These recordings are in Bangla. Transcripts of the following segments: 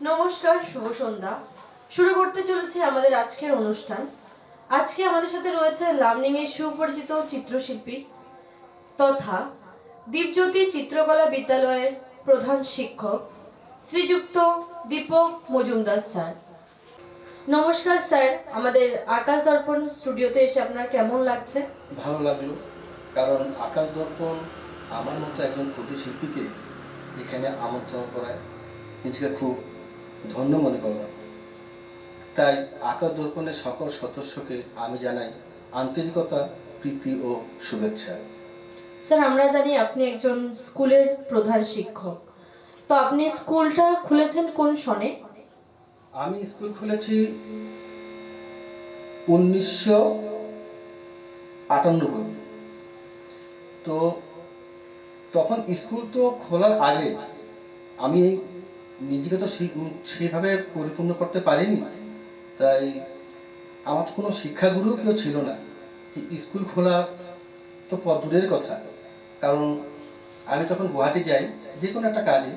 নমস্কার, শুভ সন্ধ্যা। শুরু করতে চলেছে আমাদের আজকের অনুষ্ঠান। আজকে আমাদের সাথে রয়েছে লামনিং এর সুপরিচিত চিত্রশিল্পী তথা দীপজ্যোতি চিত্রকলা বিদ্যালয়ের প্রধান শিক্ষক শ্রীযুক্ত দীপক মজুমদার স্যার। নমস্কার স্যার, আমাদের আকাশ দর্পণ স্টুডিওতে এসে আপনার কেমন লাগছে? ভালো লাগল, কারণ আকাশ দর্পণ আমার মতো একজন প্রতিশিল্পীকে এখানে আমন্ত্রণ করায়, নিজেকে খুব ধন্য মনে করলাম তাই আকাশ দর্পণের সকল সদস্যকে আমি জানাই আন্তরিকতা প্রীতি ও শুভেচ্ছা। স্যার আমরা জানি আপনি একজন স্কুলের প্রধান শিক্ষক। তো আপনি স্কুলটা খুলেছেন কোন সনে? আমি স্কুল খুলেছি উনিশশো আটানব্বই তো তখন স্কুল তো খোলার আগে আমি নিজেকে তো সেই- উম, সেভাবে পরিপূর্ণ করতে পারিনি। তাই আমার তো কোনো শিক্ষাগুরু কেউ ছিল না। স্কুল খোলা তো দূরের কথা। কারণ আমি তখন গুয়াহাটি যাই যে কোনো একটা কাজে।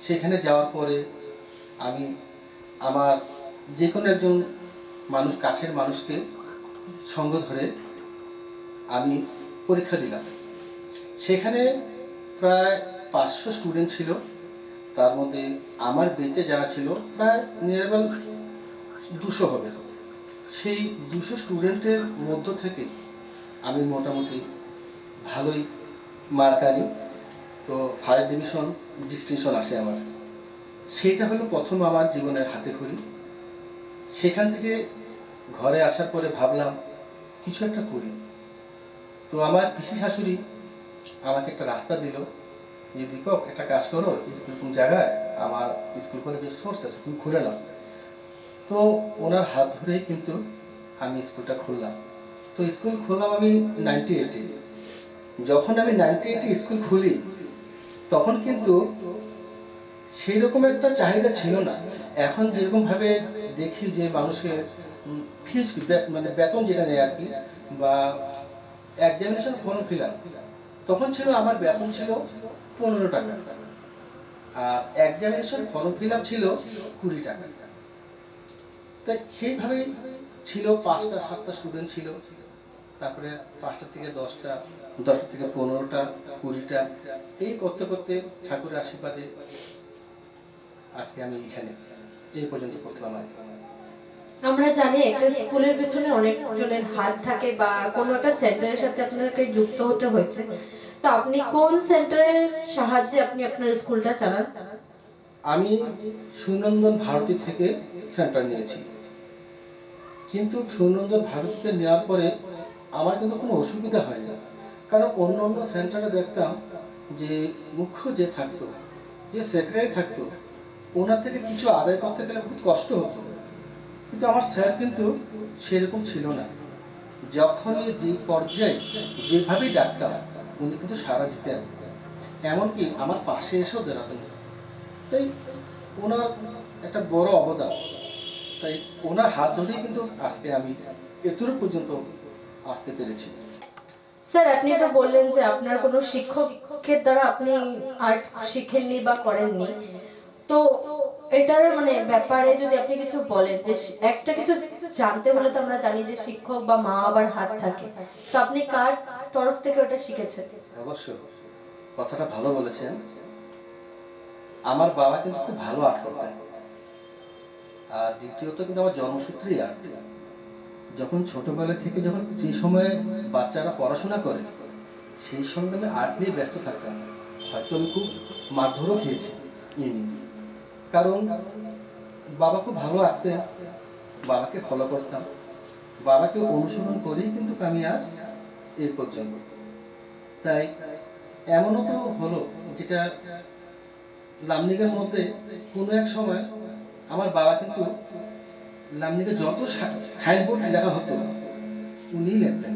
সেখানে যাওয়ার পরে আমি আমার যে কোনো একজন মানুষ কাছের মানুষকে সঙ্গ ধরে আমি পরীক্ষা দিলাম। সেখানে প্রায় পাঁচশো স্টুডেন্ট ছিল। তার মধ্যে আমার বেঁচে যারা ছিল, প্রায় নিয়ারবাল দুশো হবে। সেই দুশো স্টুডেন্টের মধ্য থেকে আমি মোটামুটি ভালোই মার্ক আনি। তো ফার্স্ট ডিভিশন ডিস্টিংশন আসে আমার। সেইটা হলো প্রথম আমার জীবনের হাতে খড়ি। সেখান থেকে ঘরে আসার পরে ভাবলাম, কিছু একটা করি। তো আমার পিসি শাশুড়ি আমাকে একটা রাস্তা দিল। যে দীপক একটা কাজ করো এরকম জায়গায় আমার স্কুল কলেজের সোর্স আছে, তুমি খুলে নাও। তো ওনার হাত ধরেই কিন্তু আমি স্কুলটা খুললাম। তো স্কুল খুললাম আমি নাইনটি এইটে যখন আমি নাইনটি এইটে স্কুল খুলি, তখন কিন্তু সেই রকম একটা চাহিদা ছিল না। এখন যেরকমভাবে দেখি যে মানুষের ফিস মানে বেতন যেটা নেয় আর কি, বা এক্সামিনেশন ফর্ম ফিল তখন ছিল, আমার বেতন ছিল পনেরো টাকা আর এক্সামিনেশন ফর্ম ফিল ছিল কুড়ি টাকা তাই সেইভাবেই ছিল পাঁচটা, সাতটা স্টুডেন্ট ছিল। তারপরে পাঁচটা থেকে দশটা দশটা থেকে পনেরোটা, কুড়িটা, এই করতে করতে ঠাকুরের আশীর্বাদে আজকে আমি এখানে এই পর্যন্ত পৌঁছলাম আর আমরা জানি একটা স্কুলের পেছনে অনেক জনের হাত থাকে বা কোনো একটা সেন্টারের সাথে আপনাকে যুক্ত হতে হয়েছে। তো আপনি কোন সেন্টারের সাহায্যে আপনি আপনার স্কুলটা চালান? আমি সুনন্দন ভারতী থেকে সেন্টার নিয়েছি। কিন্তু সুনন্দন ভারতীতে নেওয়ার পরে আমার কিন্তু কোনো অসুবিধা হয় না কারণ অন্য অন্য সেন্টারে দেখতাম যে মুখ্য যে থাকতো, যে সেক্রেটারি থাকতো, ওনার থেকে কিছু আদায় করতে গেলে খুব কষ্ট হতো। কিন্তু আমার স্যার কিন্তু সেরকম ছিল না। যখনই যে পর্যায়ে যেভাবেই ডাকতাম উনি কিন্তু সারা দিতেন এমনকি আমার পাশে এসেও দাঁড়াতেন তাই ওনার একটা বড় অবদান। তাই ওনার হাত ধরেই কিন্তু আজকে আমি এতটুকু পর্যন্ত আসতে পেরেছি। স্যার, আপনি তো বললেন যে আপনার কোনো শিক্ষকের দ্বারা আপনি আর্ট শিখেননি বা করেননি। তো এটার মানে ব্যাপারে যদি আপনি কিছু বলেন যে একটা কিছু জানতে হলে তো আমরা জানি যে শিক্ষক বা মা বাবার হাত থাকে। তো আপনি কার তরফ থেকে ওটা শিখেছেন? অবশ্য কথাটা ভালো বলেছেন। আমার বাবা কিন্তু খুব ভালো আর্ট করতেন। আর দ্বিতীয়ত কিন্তু আমার জন্মসূত্রেই আর্ট। যখন ছোটবেলা থেকে যখন যে সময়ে বাচ্চারা পড়াশোনা করে, সেই সঙ্গে আমি আর্ট নিয়ে ব্যস্ত থাকতাম। হয়তো আমি খুব মারধরও খেয়েছি। নিয়ে। কারণ বাবা খুব ভালো আঁকতেন, বাবাকে ফলো করতাম। বাবাকে অনুসরণ করেই কিন্তু আমি আজ এই পর্যন্ত। তাই এমনও তো হলো যেটা লামনিকের মধ্যে কোনো এক সময় আমার বাবা কিন্তু লামনিকে যত সাইনবোর্ড লেখা হতো, উনিই লেখতেন।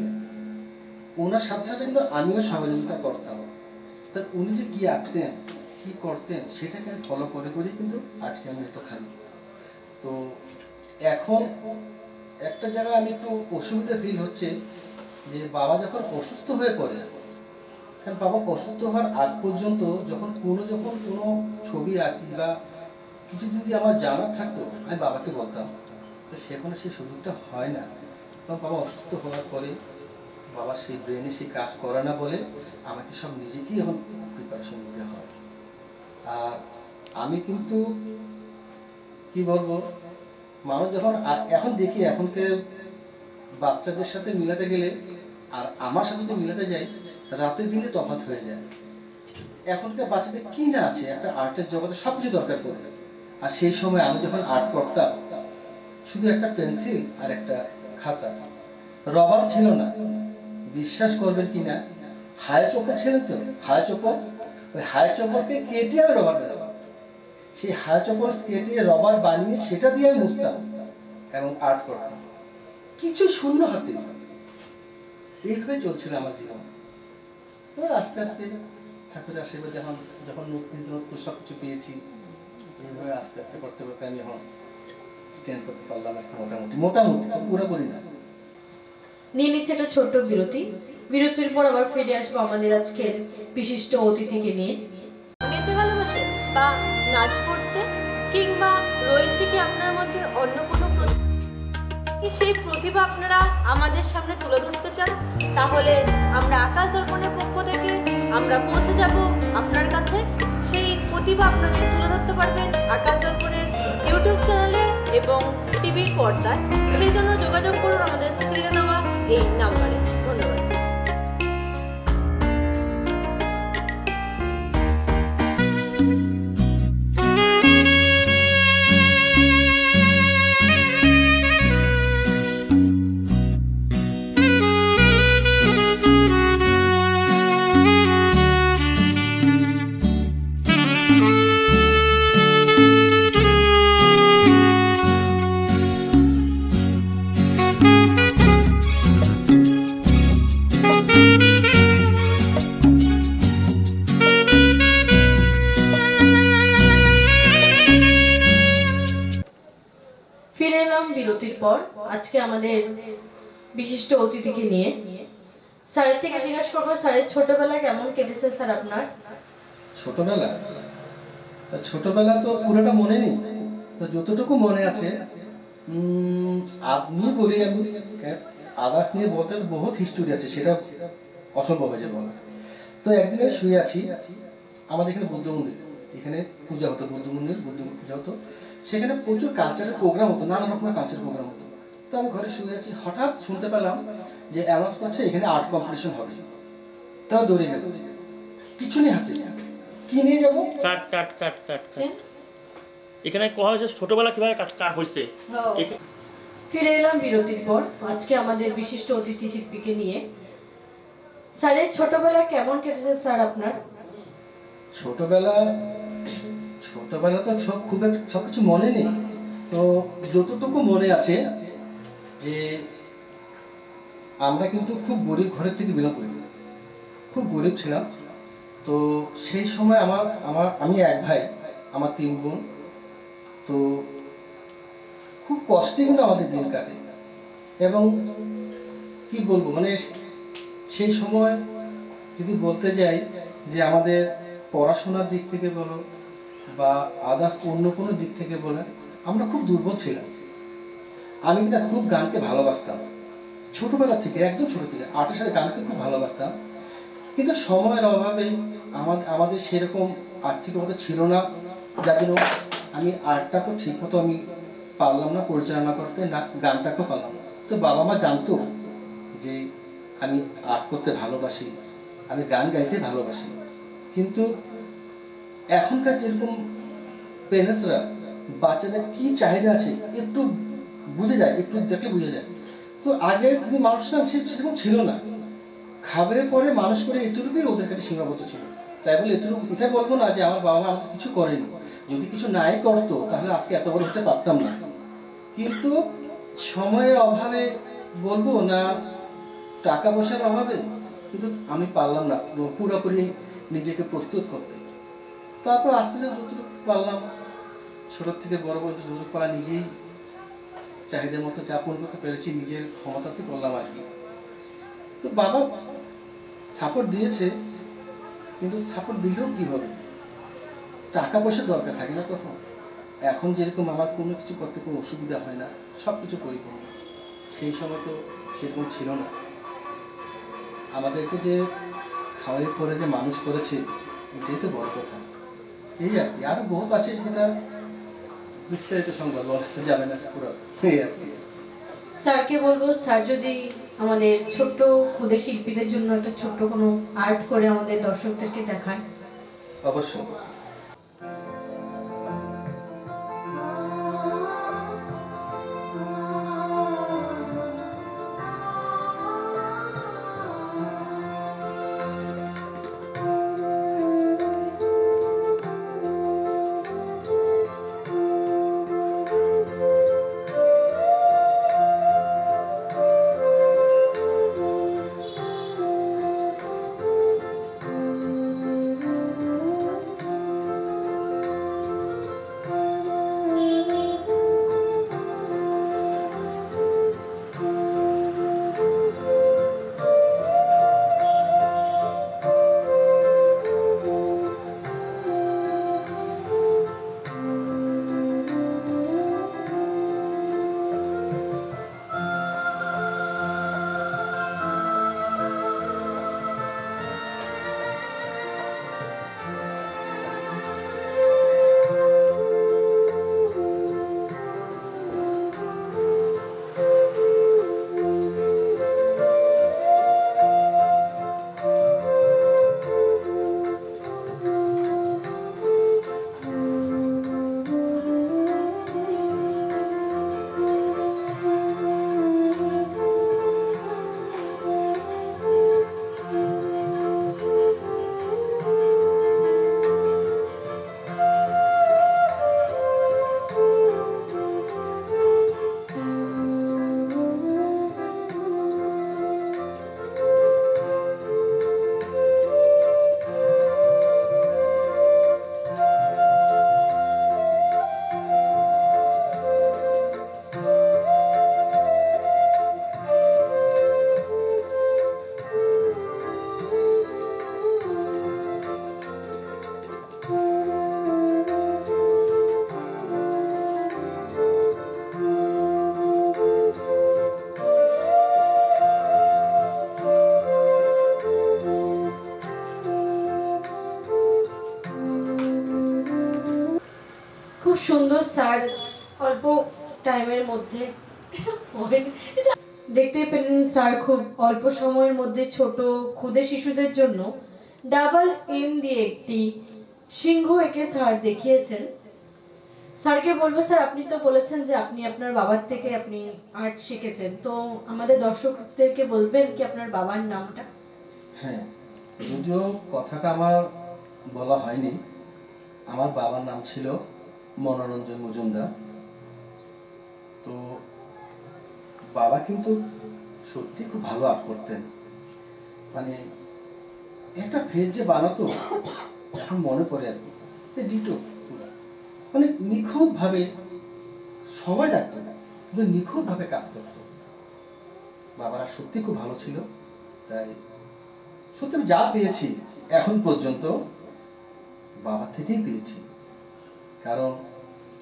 ওনার সাথে সাথে কিন্তু আমিও সহযোগিতা করতাম। তা উনি যে কি আঁকতেন কি করতেন সেটাকে আমি ফলো করে করেই কিন্তু আজকে আমি এতখানি তো এখন একটা জায়গায় আমি একটু অসুবিধা ফিল হচ্ছে যে বাবা যখন অসুস্থ হয়ে পড়ে, কারণ বাবা অসুস্থ হওয়ার আগ পর্যন্ত যখন কোনো যখন কোনো ছবি আঁকি বা কিছু যদি আমার জানার থাকতো, আমি বাবাকে বলতাম। তো সেখানে সেই সুযোগটা হয় না। এবং বাবা অসুস্থ হওয়ার পরে বাবা সেই ব্রেনে সেই কাজ করে না বলে আমাকে সব নিজেকেই এখন প্রিপারেশন নিতে হয় আর আমি কিন্তু, কি বলব, মানুষ যখন এখন দেখি এখনকার বাচ্চাদের সাথে মিলাতে গেলে আর আমার সাথে যদি মিলাতে যাই, রাতের দিনে তফাৎ হয়ে যায়। এখনকার বাচ্চাদের কি না আছে? একটা আর্টের জগতে সব কিছু দরকার পড়বে। আর সেই সময় আমি যখন আর্ট করতাম, শুধু একটা পেন্সিল আর একটা খাতা। রবার ছিল না। বিশ্বাস করবেন কি না হায় চপ্পল ছিল তো হায় চপ্পল ওই হায় চপ্পলকে কেটে আমি রবার বেরোবাম সেই হায় চপ্পল কেটে রবার বানিয়ে সেটা দিয়ে আমি মুছতাম এবং আর্ট করতাম। কিছু শূন্য হাতে। এইভাবে চলছিল আমার জীবন। এবার আস্তে আস্তে ঠাকুরের আশীর্বাদ যখন যখন নতুন সব কিছু পেয়েছি, এইভাবে আস্তে আস্তে করতে করতে আমি এখন স্ট্যান্ড করতে পারলাম মোটামুটি। মোটামুটি পুরোপুরি না। নিয়ে নিচ্ছে একটা ছোট্ট বিরতি। বিরতির পর আবার ফিরে আসব আমাদের আজকের বিশিষ্ট অতিথিকে নিয়ে। গেতে ভালোবাসেন বা নাচ করতে কিংবা রয়েছে কি আপনার মধ্যে অন্য কোনো সেই প্রতিভা আপনারা আমাদের সামনে তুলে ধরতে চান? তাহলে আমরা আকাশ দর্পণের পক্ষ থেকে আমরা পৌঁছে যাব আপনার কাছে। সেই প্রতিভা আপনাদের তুলে ধরতে পারবেন আকাশ দর্পণের ইউটিউব চ্যানেলে এবং টিভির পর্দায়। সেই জন্য যোগাযোগ করুন আমাদের স্ক্রিনে দেওয়া এই নাম্বারে। আমাদের বিশিষ্ট অতিথিকে নিয়ে। স্যারের থেকে জিজ্ঞাসা করব, স্যারের ছোটবেলা কেমন কেটেছে স্যার আপনার? ছোটবেলা? তা ছোটবেলা তো পুরোটা মনে নেই। তো যতটুকু মনে আছে আপনি বলি আমি আদার্স নিয়ে বলতে বহুত হিস্টোরি আছে, সেটা অসম্ভব হয়ে যাবে বলা তো একদিন আমি শুয়ে আছি, আমাদের এখানে বুদ্ধ মন্দির, এখানে পূজা হতো, বুদ্ধ মন্দির, বুদ্ধ পূজা হতো। সেখানে প্রচুর কালচারের প্রোগ্রাম হতো, নানা রকমের কালচার প্রোগ্রাম হতো। তো আমি ঘরে শুয়ে আছি। হঠাৎ শুনতে পেলাম যে অ্যানাউন্স করছে এখানে আর্ট কম্পিটিশন হবে। তো দৌড়ে গেল। কিছু নেই হাতে। কি নিয়ে যাব? কাট কাট কাট কাট কাট। এখানে কোয়া হয়েছে? ছোটবেলা কীভাবে কাট কাট হয়েছে? ফিরে এলাম বিরতির পর। আজকে আমাদের বিশিষ্ট অতিথি শিল্পীকে নিয়ে। স্যারের ছোটবেলা কেমন কেটেছে স্যার আপনার? ছোটবেলা ছোটবেলা তো সব খুব একটা সব কিছু মনে নেই। তো যতটুকু মনে আছে যে আমরা কিন্তু খুব গরিব ঘরের থেকে বিলং করি। খুব গরিব ছিলাম। তো সেই সময় আমার আমার, আমি এক ভাই, আমার তিন বোন। তো খুব কষ্টে কিন্তু আমাদের দিন কাটে। এবং কি বলব মানে সেই সময় যদি বলতে যাই যে আমাদের পড়াশোনার দিক থেকে বলো বা আদার্স অন্য কোনো দিক থেকে বলেন, আমরা খুব দুর্বল ছিলাম। আমি না খুব গানকে ভালোবাসতাম। ছোটবেলা থেকে, একদম ছোট থেকে আটের সাথে গানকে খুব ভালোবাসতাম। কিন্তু সময়ের অভাবে আমাদের আমাদের সেরকম আর্থিক অবস্থা ছিল না। যার জন্য আমি আর্টটাকেও ঠিক মতো আমি পারলাম না, পরিচালনা করতে, না, গানটাকেও পারলাম তো বাবা মা জানতো যে আমি আর্ট করতে ভালোবাসি, আমি গান গাইতে ভালোবাসি। কিন্তু এখনকার যেরকম পেরেন্টসরা বাচ্চাদের কি চাহিদা আছে একটু বুঝে যায়, একটু দেখলে বুঝে যায়। তো আগে কিন্তু মানুষ না সে- সেরকম ছিল না। খাবে পরে মানুষ করে এতটুকুই ওদের কাছে সীমাবদ্ধ ছিল। তাই বলে এতটুকু এটা বলব না যে আমার বাবা মা আমাকে কিছু করেনি। যদি কিছু নাই করতো, তাহলে আজকে এত বড় হতে পারতাম না। কিন্তু সময়ের অভাবে বলব না, টাকা পয়সার অভাবে কিন্তু আমি পারলাম না পুরোপুরি নিজেকে প্রস্তুত করতে। তারপর আস্তে আস্তে যতটুকু পারলাম ছোটোর থেকে বড় বড় যতটুকু পারা নিজেই চাহিদার মতো যাপন করতে পেরেছি, নিজের ক্ষমতাতে করলাম আর কি। তো বাবা সাপোর্ট দিয়েছে, কিন্তু সাপোর্ট দিলেও কি হবে? টাকা পয়সা দরকার থাকে না তখন। এখন যেরকম আমার কোনো কিছু করতে কোনো অসুবিধা হয় না সব কিছু পরিপূর্ণ সেই সময় তো সেরকম ছিল না। আমাদেরকে যে খাওয়াই করে যে মানুষ করেছে, এটাই তো বড় কথা। এই আর কি আরও বহুত আছে যেটা বিস্তারিত সংবাদ বলা যাবে না পুরো। এই আর কি। স্যারকে বলব স্যার যদি আমাদের ছোট্ট ক্ষুদে শিল্পীদের জন্য একটা ছোট্ট কোনো আর্ট করে আমাদের দর্শকদেরকে দেখায় অবশ্যই। সুন্দর স্যার, অল্প টাইমের মধ্যে। দেখতে পেলেন স্যার খুব অল্প সময়ের মধ্যে ছোট ক্ষুদে শিশুদের জন্য ডাবল এম দিয়ে একটি সিংহ এঁকে স্যার দেখিয়েছেন। স্যারকে বলব, স্যার, আপনি তো বলেছেন যে আপনি আপনার বাবার থেকে আপনি আর্ট শিখেছেন। তো আমাদের দর্শকদেরকে বলবেন কি আপনার বাবার নামটা? হ্যাঁ যদিও কথাটা আমার বলা হয়নি, আমার বাবার নাম ছিল মনোরঞ্জন মজুমদার। তো বাবা কিন্তু সত্যি খুব ভালো আর্ট করতেন। মানে একটা ফেজ যে বানাতো, এখন মনে পড়ে আর কি। দুটো মানে নিখুঁতভাবে সময় লাগতো না কিন্তু নিখুঁতভাবে কাজ করতো। বাবারা সত্যি খুব ভালো ছিল। তাই সত্যি আমি যা পেয়েছি এখন পর্যন্ত বাবা থেকেই পেয়েছি। কারণ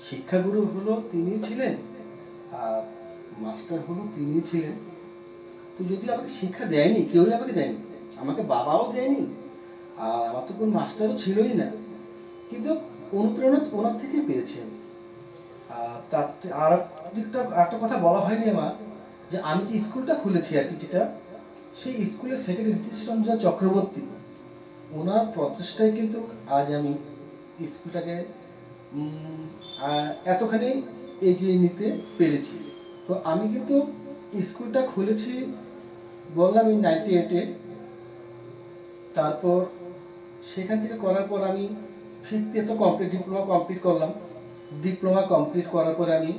শিক্ষাগুরু হলো তিনি ছিলেন আর মাস্টার হলো তিনি ছিলেন। তো যদি আমাকে শিক্ষা দেয়নি, কেউই আমাকে দেয়নি, আমাকে বাবাও দেয়নি, আর আমার তো কোনো মাস্টারও ছিলই না। কিন্তু অনুপ্রেরণা ওনার থেকেই পেয়েছি আমি। আর তার আর দিকটা একটা কথা বলা হয়নি আমার, যে আমি যে স্কুলটা খুলেছি আর কি, যেটা, সেই স্কুলের সেক্রেটারি নীতিশ চক্রবর্তী, ওনার প্রচেষ্টায় কিন্তু আজ আমি স্কুলটাকে এতখানি এগিয়ে নিতে পেরেছি। তো আমি কিন্তু স্কুলটা খুলেছি বললাম এই নাইনটি এইটে তারপর সেখান থেকে করার পর আমি ফিফথ তো কমপ্লিট ডিপ্লোমা কমপ্লিট করলাম। ডিপ্লোমা কমপ্লিট করার পরে আমি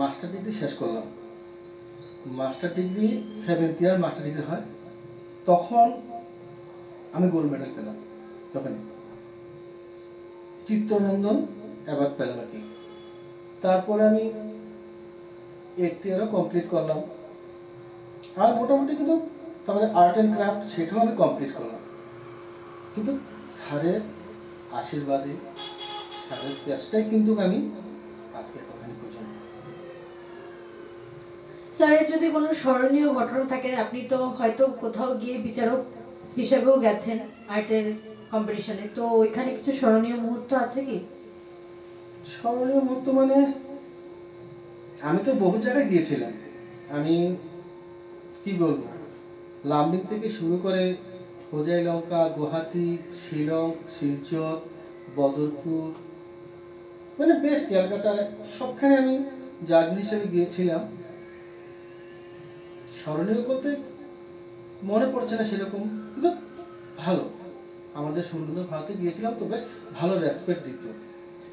মাস্টার ডিগ্রি শেষ করলাম। Master degree seventh year master degree হয়। তখন আমি গোল্ড মেডেল পেলাম। তখন চিত্তরঞ্জন অ্যাবাট প্যালামাটি তারপরে আমি এইট ইয়ারও কমপ্লিট করলাম। আর মোটামুটি কিন্তু তাহলে আর্ট অ্যান্ড ক্রাফট সেটাও আমি কমপ্লিট করলাম। কিন্তু স্যারের আশীর্বাদে, স্যারের চেষ্টায় কিন্তু আমি আজকে এতখানি পর্যন্ত। স্যারের যদি কোনো স্মরণীয় ঘটনা থাকে, আপনি তো হয়তো কোথাও গিয়ে বিচারক হিসেবেও গেছেন আর্টের কম্পিটিশনে তো ওইখানে কিছু স্মরণীয় মুহূর্ত আছে কি? স্মরণীয় মুহূর্ত মানে আমি তো বহু জায়গায় গিয়েছিলাম। আমি কি বলব? লামডিং থেকে শুরু করে হোজাই লঙ্কা, গুয়াহাটি, শিলং, শিলচর, বদরপুর মানে বেশ ক্যালকাটায় সবখানে আমি জার্নি হিসেবে গিয়েছিলাম। স্মরণীয় বলতে মনে পড়ছে না সেরকম, কিন্তু ভালো। আমাদের সুন্দর ভারতে গিয়েছিলাম তো বেশ ভালো রেসপেক্ট দিত।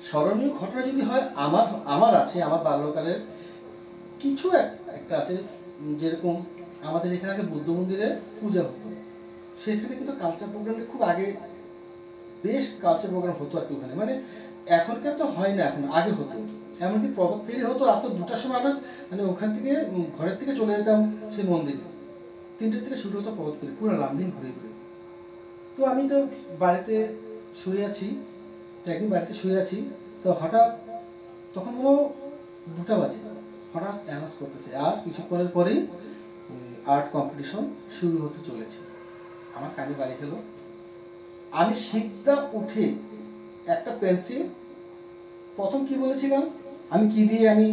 স্মরণীয় ঘটনা যদি হয়, আমার আমার আছে, আমার বাল্যকালের কিছু একটা আছে, যেরকম আমাদের এখানে আগে বুদ্ধ মন্দিরে পূজা হতো। সেখানে কিন্তু কালচার প্রোগ্রামে খুব আগে, বেশ কালচার প্রোগ্রাম হতো আর কি ওখানে। মানে এখনকার তো হয় না এখন, আগে হতো। এমনকি প্রভাত ফেরি হতো রাত দুটার সময় আমরা মানে ওখান থেকে ঘরের থেকে চলে যেতাম সেই মন্দিরে। তিনটের থেকে শুরু হতো প্রভাত ফেরি, পুরো লামডিং ঘুরে ঘুরে। তো আমি তো বাড়িতে শুয়ে আছি তো একদিন বাড়িতে শুয়ে আছি, তো হঠাৎ তখন হয় দুটা বাজে, হঠাৎ অ্যানাউন্স করতেছে, আজ কিছুক্ষণের পরেই আর্ট কম্পিটিশন শুরু হতে চলেছে। আমার কানে বাড়ি গেল আমি সিদ্ধা উঠে একটা পেন্সিল প্রথম কি বলেছিলাম? আমি কি দিয়ে আমি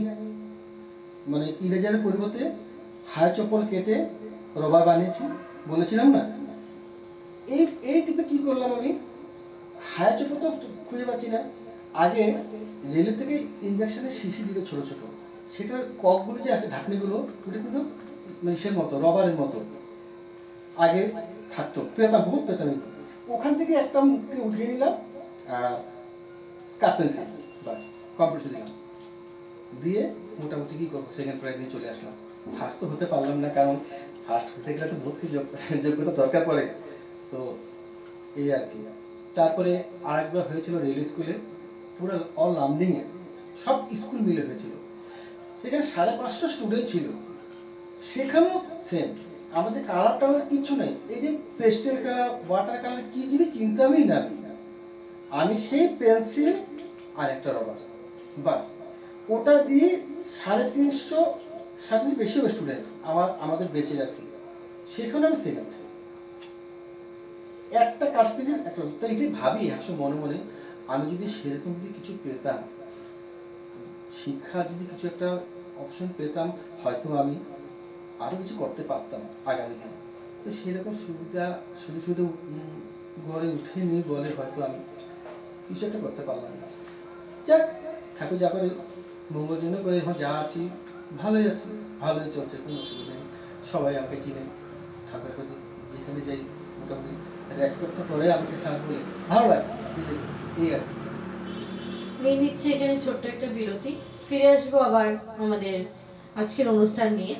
মানে ইরেজারের পরিবর্তে হায় চপ্পল কেটে রবার বানিয়েছি, বলেছিলাম না? এই এই টিপে কি করলাম আমি? হায়া চপ্পল তো খুঁজে পাচ্ছি না। আগে রেলের থেকে ইঞ্জেকশনের শিশি দিকে ছোট ছোট। সেটার ককগুলো যে আছে, ঢাকনিগুলো, ওটা কিন্তু ইসের মতো রবারের মতো। আগে থাকতো পেতাম বহুত পেতাম ওখান থেকে একটা মুখকে উঠিয়ে নিলাম কাট পেন্সিল বাস কম্পিটিশন দিলাম। দিয়ে মোটামুটি কি করব সেকেন্ড প্রাইজ নিয়ে চলে আসলাম। ফার্স্ট তো হতে পারলাম না, কারণ ফার্স্ট হতে গেলে তো যোগ- যোগ্যতা দরকার পড়ে। তো এই আর কি। তারপরে আরেকবার হয়েছিল রেল স্কুলে, পুরো অল লামডিংয়ে সব স্কুল মিলে হয়েছিল। সেখানে সাড়ে পাঁচশো স্টুডেন্ট ছিল। সেখানেও সেম আমাদের কালার টালার কিচ্ছু নেই। এই যে পেস্টেল কালার ওয়াটার কালার কি জিনিস চিন্তামই না আমি। সেই পেন্সিল আর একটা রবার বাস। ওটা দিয়ে সাড়ে তিনশো সাড়ে তিনশো বেশি স্টুডেন্ট আমার, আমাদের বেঁচে রাখি সেখানে আমি সেকেন্ড একটা কাশ্মীরের একটা তো এটাই ভাবি, একশো মনে মনে, আমি যদি সেরকম যদি কিছু পেতাম শিক্ষা যদি কিছু একটা অপশন পেতাম, হয়তো আমি আরও কিছু করতে পারতাম আগামী দিনে তো সেরকম সুবিধা শুধু শুধু গড়ে উঠেনি বলে হয়তো আমি কিছু একটা করতে পারলাম না। যাক, ঠাকুর যা করে মঙ্গল জন্য করে, এখন যা আছি, ভালোই আছি, ভালোই চলছে, কোনো অসুবিধা নেই। সবাই আমাকে চিনে। ঠাকুরের কাছে যেখানে যাই, মোটামুটি রেসপেক্ট করে আমাকে সাহায্য বলে ভালো লাগে এই আর নিয়ে নিচ্ছে এখানে ছোট্ট একটা বিরতি। ফিরে আসব আবার আমাদের আজকের অনুষ্ঠান নিয়ে।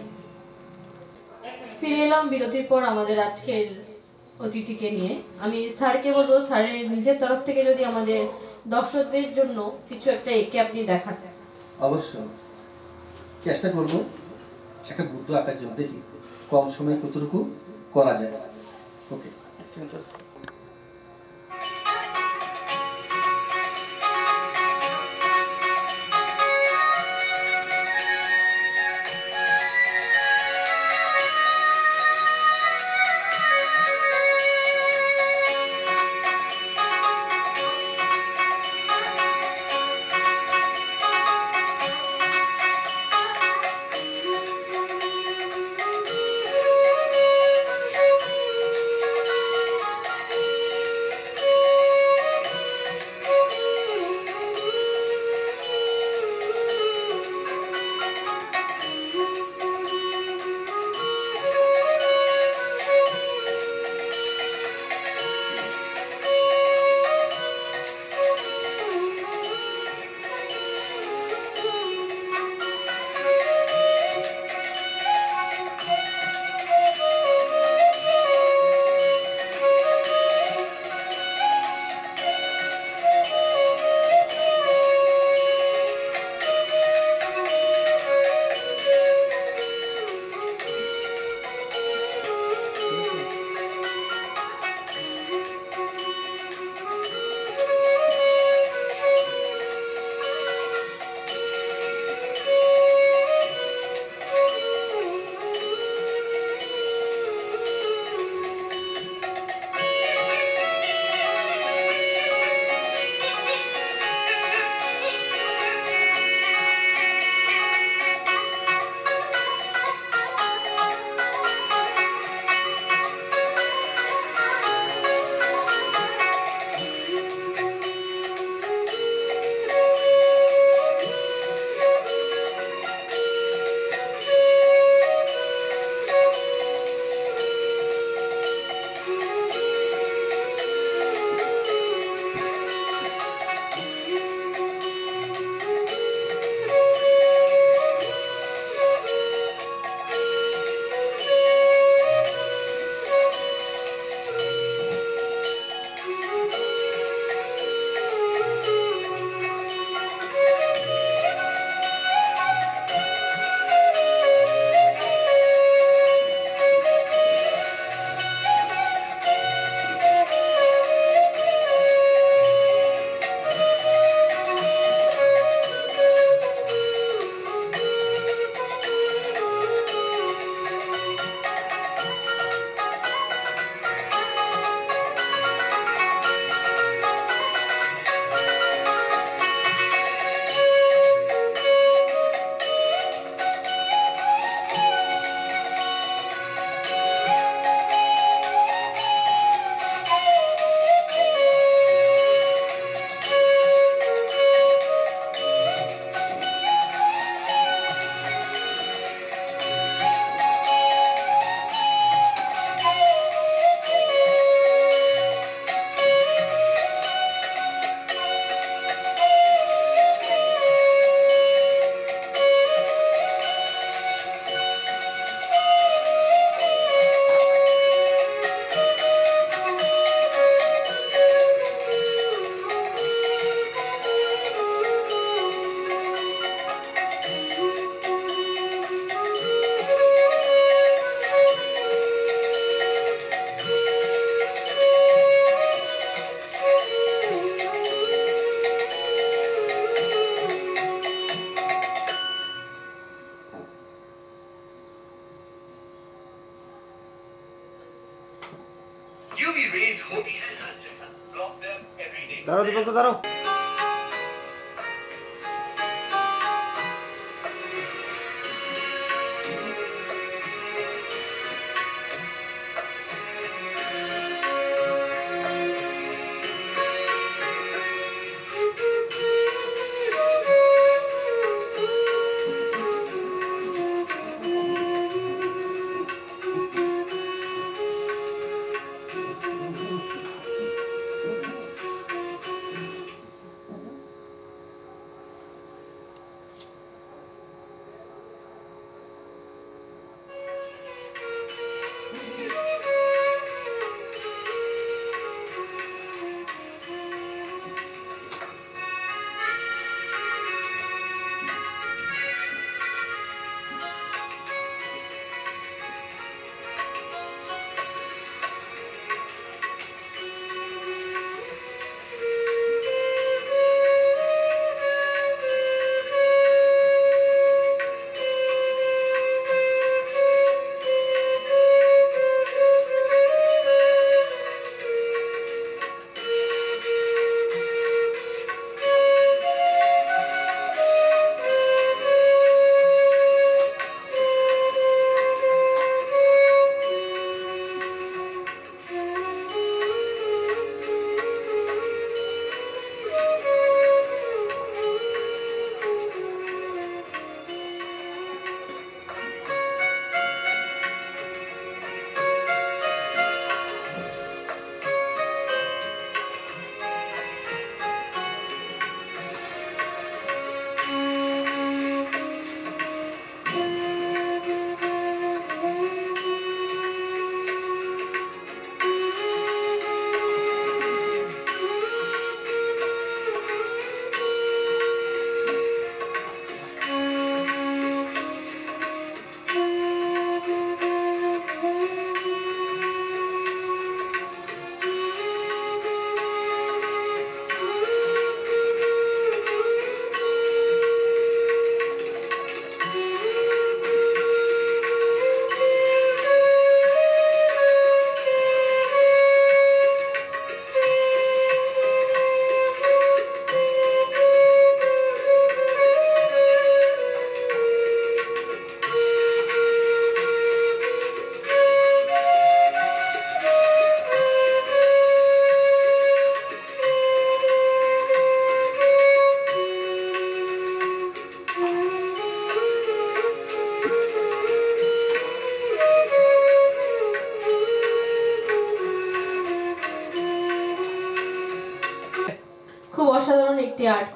ফিরে এলাম বিরতির পর আমাদের আজকের অতিথিকে নিয়ে। আমি স্যারকে বলব স্যারের নিজের তরফ থেকে যদি আমাদের দর্শকদের জন্য কিছু একটা এঁকে আপনি দেখাতেন অবশ্য চেষ্টা করব একটা বুদ্ধ আঁকার জন্য দেখি কম সময়ে কতটুকু করা যায়। ওকে Just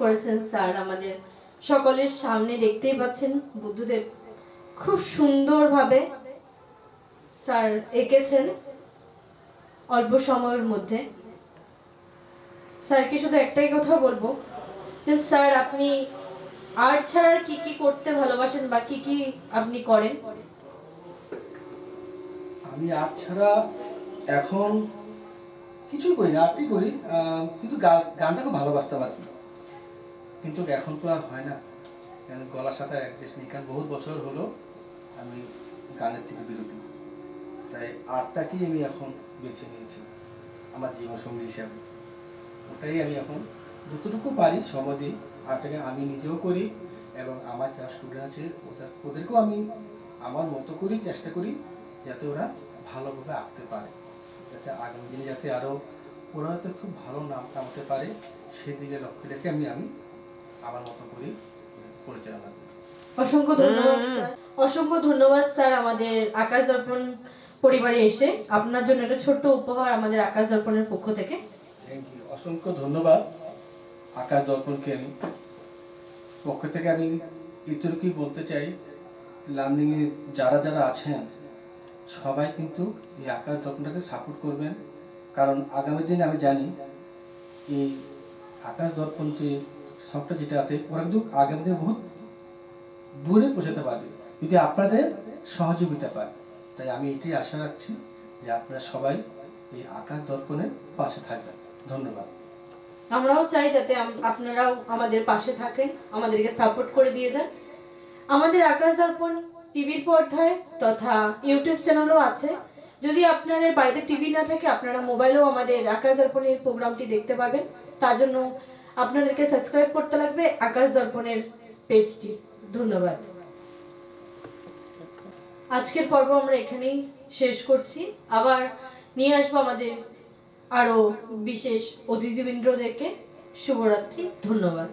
করেছেন স্যার আমাদের সকলের সামনে দেখতেই পাচ্ছেন বুদ্ধদেব। খুব সুন্দরভাবে স্যার এঁকেছেন অল্প সময়ের মধ্যে। স্যারকে শুধু একটাই কথা বলব যে, স্যার, আপনি আর্ট ছাড়া কি কি করতে ভালোবাসেন বা কি কি আপনি করেন? আমি আর্ট ছাড়া এখন কিছুই করি না, আর্টই করি কিন্তু গানটা খুব ভালোবাসতাম আর কি। কিন্তু এখন তো আর হয় না। কারণ গলার সাথে অ্যাডজাস্ট নেই। কারণ বহুত বছর হলো আমি গানের থেকে বিরতি। তাই আর্টটাকেই আমি এখন বেছে নিয়েছি? আমার জীবনসঙ্গী হিসাবে। ওটাই আমি এখন যতটুকু পারি সময় দিই। আর্টটাকে আমি নিজেও করি এবং আমার যারা স্টুডেন্ট আছে, ওদের, ওদেরকেও আমি আমার মতো করেই চেষ্টা করি যাতে ওরা ভালোভাবে আঁকতে পারে। যাতে আগামী দিনে যাতে আরও ওরা হয়তো খুব ভালো নাম কামাতে পারে, সেদিকে লক্ষ্য রেখে আমি আমি আমার মতো করে পরিচালনা অসংখ্য ধন্যবাদ স্যার। অসংখ্য ধন্যবাদ স্যার আমাদের আকাশ দর্পণ পরিবারে এসে। আপনার জন্য একটা ছোট্ট উপহার আমাদের আকাশ দর্পণের পক্ষ থেকে। অসংখ্য ধন্যবাদ আকাশ দর্পণকে আমি পক্ষ থেকে আমি এটুকুই বলতে চাই লার্নিংয়ে যারা যারা আছেন সবাই কিন্তু এই আকাশ দর্পণটাকে সাপোর্ট করবেন। কারণ আগামী দিনে আমি জানি এই আকাশ দর্পণ যে সবটা যেটা আছে, ওরা কিন্তু আগামী দিনে বহুত দূরে পৌঁছাতে পারবে, যদি আপনাদের সহযোগিতা পায় তাই আমি এটাই আশা রাখছি যে আপনারা সবাই এই আকাশ দর্পণের পাশে থাকবেন। ধন্যবাদ। আমরাও চাই যাতে আপনারাও আমাদের পাশে থাকেন, আমাদেরকে সাপোর্ট করে দিয়ে যান। আমাদের আকাশ দর্পণ টিভির পর্দায় তথা ইউটিউব চ্যানেলও আছে। যদি আপনাদের বাড়িতে টিভি না থাকে, আপনারা মোবাইলেও আমাদের আকাশ দর্পণের প্রোগ্রামটি দেখতে পারবেন। তার জন্য আপনাদেরকে সাবস্ক্রাইব করতে লাগবে আকাশ দর্পণের পেজটি ধন্যবাদ। আজকের পর্ব আমরা এখানেই শেষ করছি। আবার নিয়ে আসব আমাদের আরও বিশেষ অতিথিবৃন্দদেরকে। শুভরাত্রি, ধন্যবাদ।